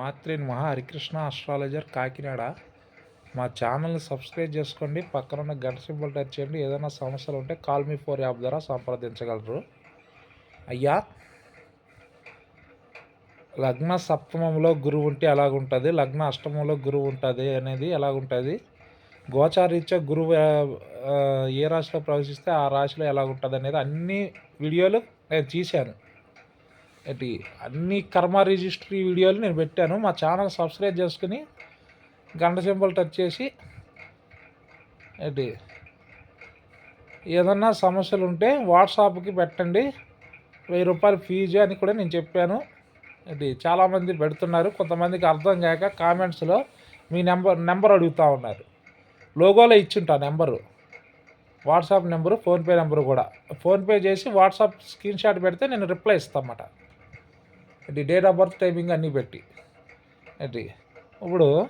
మాత్రే మహా హరికృష్ణ ఆస్ట్రాలజర్ కాకినాడ. మా ఛానల్ని సబ్స్క్రైబ్ చేసుకోండి. పక్కన ఉన్న గంట సింబల్ టచ్ చేయండి. ఏదైనా సమస్యలు ఉంటే కాల్ మీ ఫోర్ యాప్ ద్వారా సంప్రదించగలరు. అయ్యా లగ్న సప్తమంలో గురువు ఉంటే ఎలాగుంటుంది? లగ్న అష్టమంలో గురువు ఉంటుంది అనేది ఎలాగుంటుంది? గోచారీత్యా గురువు ఏ రాశిలో ప్రవేశిస్తే ఆ రాశిలో ఎలాగుంటుంది అనేది అన్ని వీడియోలు నేను తీశాను. ఏంటి అన్ని కర్మ రిజిస్ట్రీ వీడియోలు నేను పెట్టాను. మా ఛానల్ సబ్స్క్రైబ్ చేసుకుని గంట సింబల్ టచ్ చేసి ఏంటి ఏదన్నా సమస్యలు ఉంటే వాట్సాప్కి పెట్టండి. వెయ్యి రూపాయలు ఫీజు అని కూడా నేను చెప్పాను. ఇది చాలామంది పెడుతున్నారు. కొంతమందికి అర్థం కాక కామెంట్స్లో మీ నెంబర్ నెంబర్ అడుగుతూ ఉన్నారు. లోగోలో ఇచ్చుంటా number. WhatsApp number PhonePe number కూడా. ఫోన్పే చేసి వాట్సాప్ స్క్రీన్ షాట్ పెడితే నేను రిప్లై ఇస్తామన్నమాట ఇది డేట్ ఆఫ్ బర్త్ టైమింగ్ అన్నీ పెట్టి. ఏంటి? ఇప్పుడు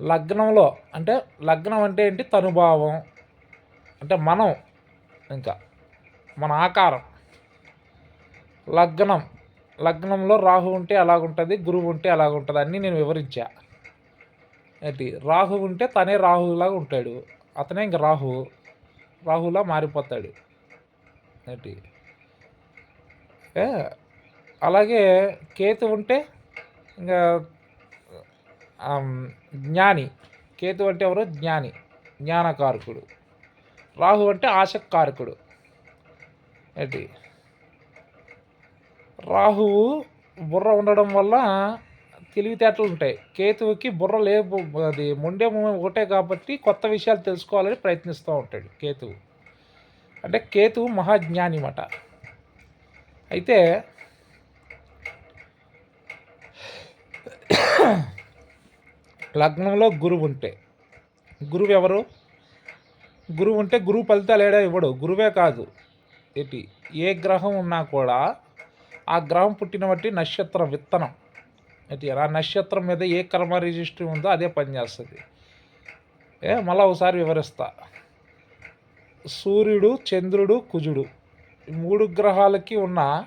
లగ్నంలో అంటే లగ్నం అంటే ఏంటి? తనుభావం. అంటే మనం ఇంకా మన ఆకారం. లగ్నం లగ్నంలో రాహు ఉంటే అలాగుంటుంది గురువు ఉంటే అలాగుంటుంది అన్నీ నేను వివరించా. ఏంటి? రాహు ఉంటే తనే రాహులాగా ఉంటాడు. అతనే ఇంక రాహు. రాహులా మారిపోతాడు. ఏంటి? అలాగే కేతు ఉంటే ఇంకా జ్ఞాని. కేతు అంటే ఎవరు? జ్ఞాని. జ్ఞానకారకుడు. రాహు అంటే ఆశకారకుడు ఏంటి? రాహువు బుర్ర ఉండడం వల్ల తెలివితేటలు ఉంటాయి. కేతువుకి బుర్ర లే అది మొండే ఒకటే కాబట్టి కొత్త విషయాలు తెలుసుకోవాలని ప్రయత్నిస్తూ ఉంటాడు కేతువు. అంటే కేతువు మహాజ్ఞాని అన్నమాట అయితే లగ్నంలో గురువు ఉంటే. గురువు ఎవరు? గురువు ఉంటే గురువు ఫలితాలు ఏడా ఇవ్వడు. గురువే కాదు. ఏంటి? ఏ గ్రహం ఉన్నా కూడా ఆ గ్రహం పుట్టిన బట్టి నక్షత్రం విత్తనం. ఏంటి? ఆ నక్షత్రం మీద ఏ కర్మ రిజిస్ట్రీ ఉందో అదే పనిచేస్తుంది ఏ మళ్ళీ ఒకసారి వివరిస్తా. సూర్యుడు చంద్రుడు కుజుడు మూడు గ్రహాలకి ఉన్న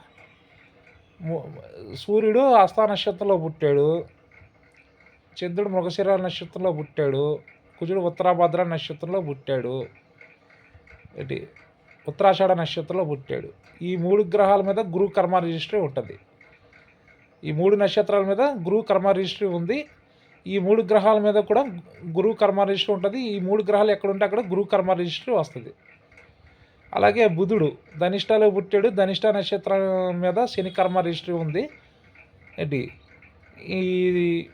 సూర్యుడు హస్త నక్షత్రంలో పుట్టాడు. చంద్రుడు మృగశిర నక్షత్రంలో పుట్టాడు. కుజుడు ఉత్తరాభద్ర నక్షత్రంలో పుట్టాడు. ఏంటి? ఉత్తరాషాఢ నక్షత్రంలో పుట్టాడు. ఈ మూడు గ్రహాల మీద గురు కర్మ రిజిస్ట్రీ ఉంటుంది. ఈ మూడు నక్షత్రాల మీద గురు కర్మ రిజిస్ట్రీ ఉంది. ఈ మూడు గ్రహాల మీద కూడా గురువు కర్మ రిజిస్ట్రీ ఉంటుంది. ఈ మూడు గ్రహాలు ఎక్కడ ఉంటే అక్కడ గురువు కర్మ రిజిస్ట్రీ వస్తుంది. అలాగే బుధుడు ధనిష్టలో పుట్టాడు. ధనిష్ట నక్షత్రం మీద శని కర్మ రిజిస్ట్రీ ఉంది. ఏంటి? ఈ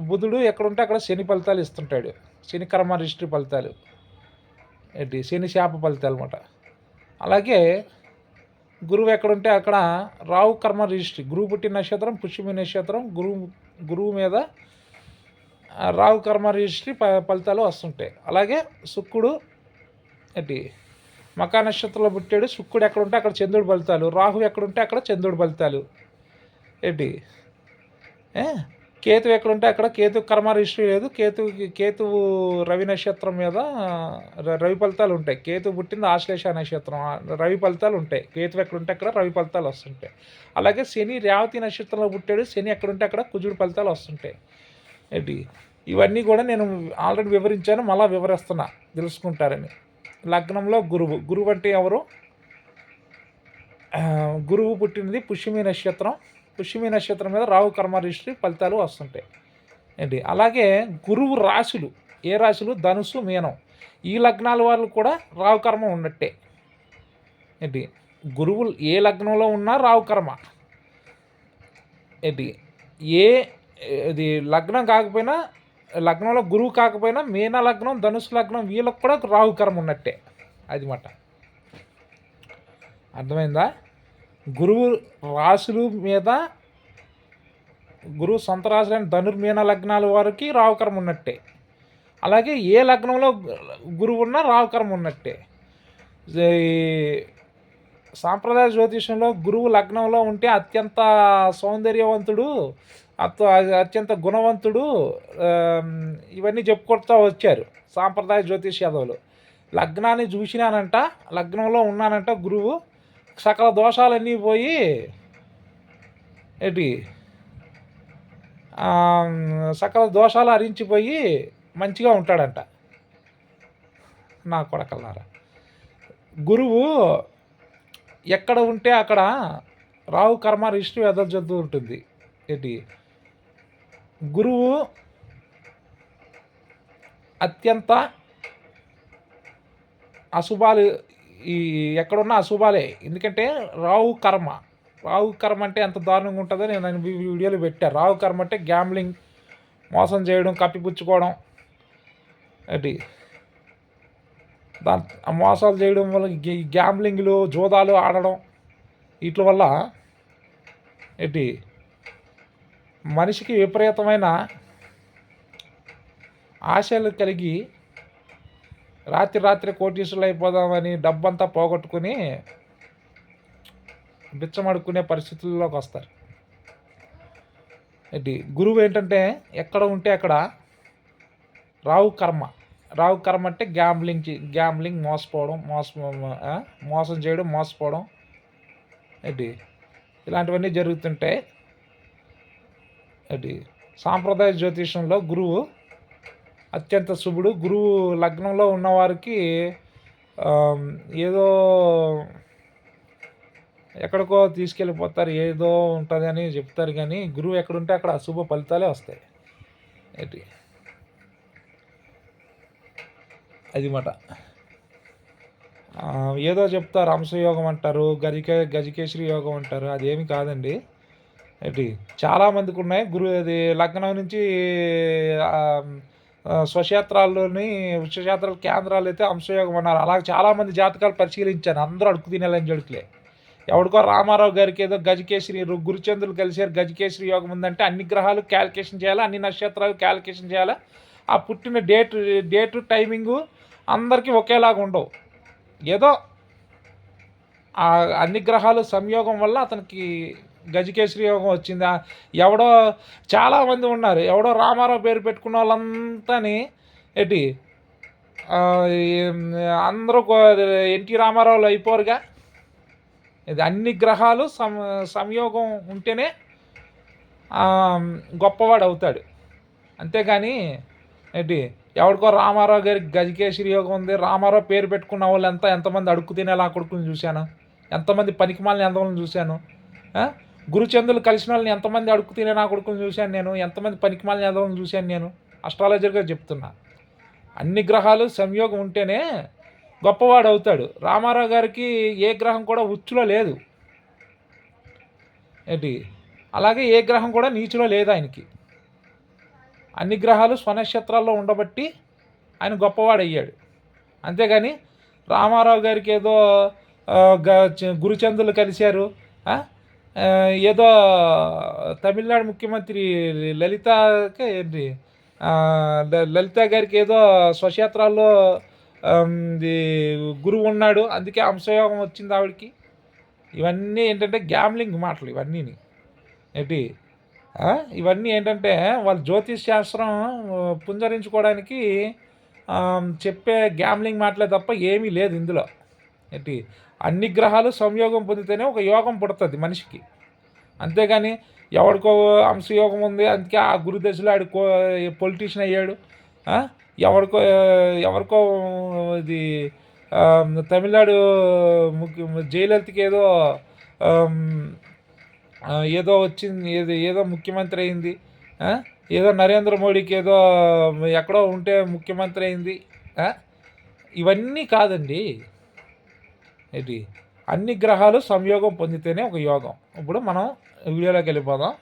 బుధుడు ఎక్కడుంటే అక్కడ శని ఫలితాలు ఇస్తుంటాడు. శని కర్మ రిజిస్ట్రీ ఫలితాలు. ఏంటి? శని శాప ఫలితాలు అనమాట అలాగే గురువు ఎక్కడుంటే అక్కడ రావు కర్మ రిజిస్ట్రీ గురువు పుట్టిన నక్షత్రం పుష్యమి నక్షత్రం గురువు గురువు మీద రావు కర్మ రిజిస్ట్రీ ఫలితాలు వస్తుంటాయి. అలాగే శుక్రుడు ఏంటి? మకా నక్షత్రంలో పుట్టాడు. శుక్రుడు ఎక్కడుంటే అక్కడ చంద్రుడు ఫలితాలు. రాహు ఎక్కడుంటే అక్కడ చంద్రుడు ఫలితాలు. ఏంటి? ఏ? కేతు ఎక్కడుంటే అక్కడ. కేతు కర్మ రిజిస్ట్రీ లేదు. కేతు కేతువు రవి నక్షత్రం మీద ర- రవి ఫలితాలు ఉంటాయి. కేతు పుట్టింది ఆశ్లేష నక్షత్రం. రవి ఫలితాలు ఉంటాయి. కేతు ఎక్కడుంటే అక్కడ రవి ఫలితాలు వస్తుంటాయి. అలాగే శని రేవతి నక్షత్రంలో పుట్టాడు. శని ఎక్కడుంటే అక్కడ కుజుడు ఫలితాలు వస్తుంటాయి. ఏంటి? ఇవన్నీ కూడా నేను ఆల్రెడీ వివరించాను. మళ్ళీ వివరిస్తున్నా. తెలుసుకుంటారని. లగ్నంలో గురువు. గురువు అంటే ఎవరు? గురువు పుట్టినది పుష్యమి నక్షత్రం. పుష్యమి నక్షత్రం మీద రాహు కర్మ రిజిస్ట్రీ ఫలితాలు వస్తుంటాయి. ఏంటి? అలాగే గురువు రాశులు ఏ రాశులు? ధనుసు మీనం. ఈ లగ్నాల వాళ్ళు కూడా రాహు కర్మ ఉన్నట్టే. ఏంటి? గురువు ఏ లగ్నంలో ఉన్నా రాహు కర్మ. ఏంటి? ఏ ఇది లగ్నం కాకపోయినా లగ్నంలో గురువు కాకపోయినా మీన లగ్నం ధనుసు లగ్నం వీళ్ళకి కూడా రాహు కర్మ ఉన్నట్టే. అది మాట. అర్థమైందా? గురువు రాశులు మీద గురువు సొంత రాశులైన ధనుర్మీన లగ్నాల వారికి రావుకరం ఉన్నట్టే. అలాగే ఏ లగ్నంలో గురువు ఉన్నా రావుకరం ఉన్నట్టే. సాంప్రదాయ జ్యోతిషంలో గురువు లగ్నంలో ఉంటే అత్యంత సౌందర్యవంతుడు అత్య అత్యంత గుణవంతుడు ఇవన్నీ చెప్పుకుంటూ వచ్చారు సాంప్రదాయ జ్యోతిష్ యాదవులు. లగ్నాన్ని చూసినానంట లగ్నంలో ఉన్నానంట గురువు. సకల దోషాలన్నీ పోయి ఏంటి? సకల దోషాలు అరించిపోయి మంచిగా ఉంటాడంట. నా కొడకల్లారా గురువు ఎక్కడ ఉంటే అక్కడ రావు కర్మ రిష్టి ఎదజద్దు ఉంటుంది. ఏంటి? గురువు అత్యంత అశుభాలు ఈ ఎక్కడున్న అశుభాలే. ఎందుకంటే రావు కర్మ. రావు కర్మ అంటే ఎంత దారుణంగా ఉంటుందో నేను దాని పెట్టాను వీడియోలో రావు కర్మ అంటే గ్యాంబ్లింగ్ మోసం చేయడం కప్పిపుచ్చుకోవడం. అది. దాని మోసాలు చేయడం వల్ల గ్యాంబ్లింగ్లు జోదాలు ఆడడం వీటి వల్ల ఏంటి? మనిషికి విపరీతమైన ఆశలు కలిగి రాత్రి రాత్రి కోటీసులు అయిపోదామని డబ్బంతా పోగొట్టుకుని బిచ్చమడుకునే పరిస్థితుల్లోకి వస్తారు. ఏంటి? గురువు ఏంటంటే ఎక్కడ ఉంటే అక్కడ రావు కర్మ. రావు కర్మ అంటే గ్యాంబ్లింగ్ గ్యాంబ్లింగ్ మోసపోవడం మోస మోసం చేయడం మోసపోవడం. ఏంటి? ఇలాంటివన్నీ జరుగుతుంటాయి ఏంటి? సాంప్రదాయ జ్యోతిషంలో గురువు అత్యంత శుభుడు. గురువు లగ్నంలో ఉన్నవారికి ఏదో ఎక్కడికో తీసుకెళ్ళిపోతారు ఏదో ఉంటుంది అని చెప్తారు కానీ గురువు ఎక్కడుంటే అక్కడ అశుభ ఫలితాలే వస్తాయి. ఏంటి? అది మాట. ఏదో చెప్తారు హంసయోగం అంటారు గజికే గజికేశ్వరి యోగం అంటారు అదేమి కాదండి. ఏంటి? చాలామందికి ఉన్నాయి. గురు అది లగ్నం నుంచి స్వక్షేత్రాల్లోని ఉచ్చక్షేత్రాల కేంద్రాలు అయితే అంశయోగం అన్నారు. అలాగే చాలామంది జాతకాలు పరిశీలించాను అందరూ అడుగు తినేలని జడుకులే. ఎవడికో రామారావు గారికి ఏదో గజకేశ్వరి గురుచంద్రులు కలిసారు గజకేశ్వరి యోగం ఉందంటే అన్ని గ్రహాలు క్యాలిక్యులేషన్ చేయాలి? అన్ని నక్షత్రాలు క్యాలిక్యులేషన్ చేయాలి? ఆ పుట్టిన డేట్ డేటు టైమింగు అందరికీ ఒకేలాగా ఉండవు. ఏదో అన్ని గ్రహాలు సంయోగం వల్ల అతనికి గజకేశ్వరి యోగం వచ్చిందా? ఎవడో చాలామంది ఉన్నారు. ఎవడో రామారావు పేరు పెట్టుకున్న వాళ్ళంతాని ఏంటి? అందరూ ఎన్టీ రామారావులు అయిపోరుగా. ఇది అన్ని గ్రహాలు సం సంయోగం ఉంటేనే గొప్పవాడు అవుతాడు. అంతేగాని ఏంటి? ఎవరికో రామారావు గారి గజకేశ్వరి యోగం ఉంది. రామారావు పేరు పెట్టుకున్న వాళ్ళు ఎంత ఎంతమంది అడుక్కు తినేలా కొడుకుని చూశాను? ఎంతమంది పనికిమాలని ఎంతమంది చూశాను? గురుచంద్రులు కలిసిన వాళ్ళని ఎంతమంది అడుక్కు తినే నా కొడుకుని చూశాను నేను ఎంతమంది పనికిమాలని ఎంతమంది చూశాను నేను అస్ట్రాలజర్గా చెప్తున్నా. అన్ని గ్రహాలు సంయోగం ఉంటేనే గొప్పవాడు అవుతాడు. రామారావు గారికి ఏ గ్రహం కూడా ఉచ్చులో లేదు. ఏంటి? అలాగే ఏ గ్రహం కూడా నీచులో లేదు ఆయనకి. అన్ని గ్రహాలు స్వనక్షత్రాల్లో ఉండబట్టి ఆయన గొప్పవాడు అయ్యాడు. అంతేగాని రామారావు గారికి ఏదో గురుచంద్రులు కలిశారు ఏదో తమిళనాడు ముఖ్యమంత్రి లలితకి ఏంటి? ల- లలిత గారికి ఏదో స్వక్షేత్రాల్లో ఇది గురువు ఉన్నాడు అందుకే అంశయోగం వచ్చింది ఆవిడకి. ఇవన్నీ ఏంటంటే గ్యామ్లింగ్ మాటలు ఇవన్నీ ఏంటి? ఇవన్నీ ఏంటంటే వాళ్ళ జ్యోతిష్ శాస్త్రం పుంజరించుకోవడానికి చెప్పే గ్యామ్లింగ్ మాటలే తప్ప ఏమీ లేదు ఇందులో. ఏంటి? అన్ని గ్రహాలు సంయోగం పొందితేనే ఒక యోగం పుడుతుంది మనిషికి. అంతేగాని ఎవడికో అంశయోగం ఉంది అందుకే ఆ గురుదశలో ఆడు పొలిటీషియన్ అయ్యాడు. ఎవరికో ఎవరికో ఇది తమిళనాడు ముఖ్య జయలలితకి ఏదో ఏదో వచ్చింది ఏదో ఏదో ముఖ్యమంత్రి అయింది. ఏదో నరేంద్ర మోడీకి ఏదో ఎక్కడో ఉంటే ముఖ్యమంత్రి అయింది. ఇవన్నీ కాదండి. ఇది అన్ని గ్రహాలు సంయోగం పొందితేనే ఒక యోగం. ఇప్పుడు మనం వీడియోలోకి వెళ్ళిపోదాం.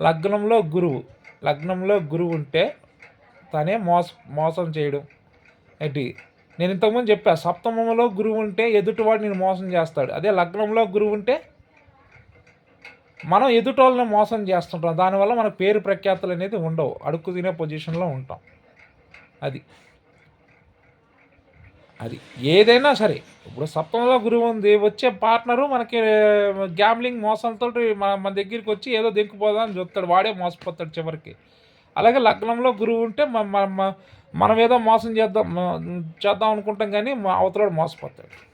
లగ్నంలో గురువు. లగ్నంలో గురువు ఉంటే తనే మోస మోసం చేయడం. ఏంటి? నేను ఇంతకుముందు చెప్పా సప్తమంలో గురువు ఉంటే ఎదుటివాడు నేను మోసం చేస్తాడు. అదే లగ్నంలో గురువు ఉంటే మనం ఎదుటోళ్ళని మోసం చేస్తుంటాం. దానివల్ల మన పేరు ప్రఖ్యాతులు అనేది ఉండవు. అడుక్కు తినే పొజిషన్లో ఉంటాం. అది. అది ఏదైనా సరే. ఇప్పుడు సప్తంలో గురువు ఉంది వచ్చే పార్ట్నరు మనకి గ్యామ్లింగ్ మోసంతో మన మన దగ్గరికి వచ్చి ఏదో దింకుపోదా అని చెప్తాడు వాడే మోసపోతాడు చివరికి. అలాగే లగ్నంలో గురువు ఉంటే మనం ఏదో మోసం చేద్దాం చేద్దాం అనుకుంటాం కానీ మా మోసపోతాడు.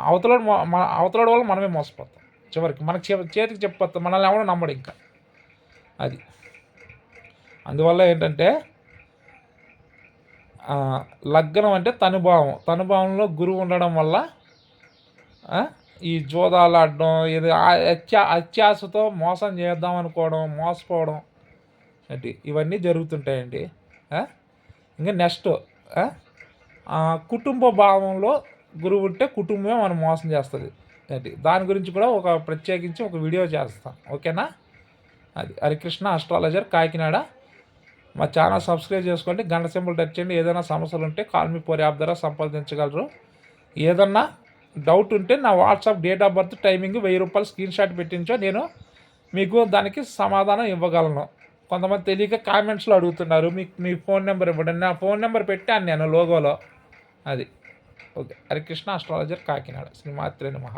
ఆ అవతలాడు మొ- మన వల్ల మనమే మోసపోతాం చివరికి. మనకి చేతికి చెప్పొస్తాం మనల్ని ఎవడో నమ్మడు ఇంకా. అది. అందువల్ల ఏంటంటే లగ్నం అంటే తనుభావం. తనుభావంలో గురువు ఉండడం వల్ల ఈ జోదాలు ఆడడం ఇది ఆ- అత్యా అత్యాశతో మోసం చేద్దాం అనుకోవడం మోసపోవడం అంటే ఇవన్నీ జరుగుతుంటాయండి. ఇంకా నెక్స్ట్ కుటుంబ భావంలో గురువు ఉంటే కుటుంబమే మనం మోసం చేస్తుంది. ఏంటి? దాని గురించి కూడా ఒక ప్రత్యేకించి ఒక వీడియో చేస్తాం. ఓకేనా? అది హరికృష్ణ అస్ట్రాలజర్ కాకినాడ. మా ఛానల్ సబ్స్క్రైబ్ చేసుకోండి గంట సింబల్ టచ్ చేయండి. ఏదైనా సమస్యలు ఉంటే కాల్ మీ పోర్ యాప్ ద్వారా సంప్రదించగలరు. ఏదన్నా డౌట్ ఉంటే నా WhatsApp date of birth timing వెయ్యి రూపాయలు స్క్రీన్ షాట్ పెట్టించో. నేను మీకు దానికి సమాధానం ఇవ్వగలను. కొంతమంది తెలియక కామెంట్స్లో అడుగుతున్నారు. మీకు మీ ఫోన్ నెంబర్ ఇవ్వండి. నా ఫోన్ నెంబర్ పెట్టాను నేను లోగోలో. అది. ఓకే. హరికృష్ణ అస్ట్రాలజర్ కాకినాడ. శ్రీమాత్రే మహా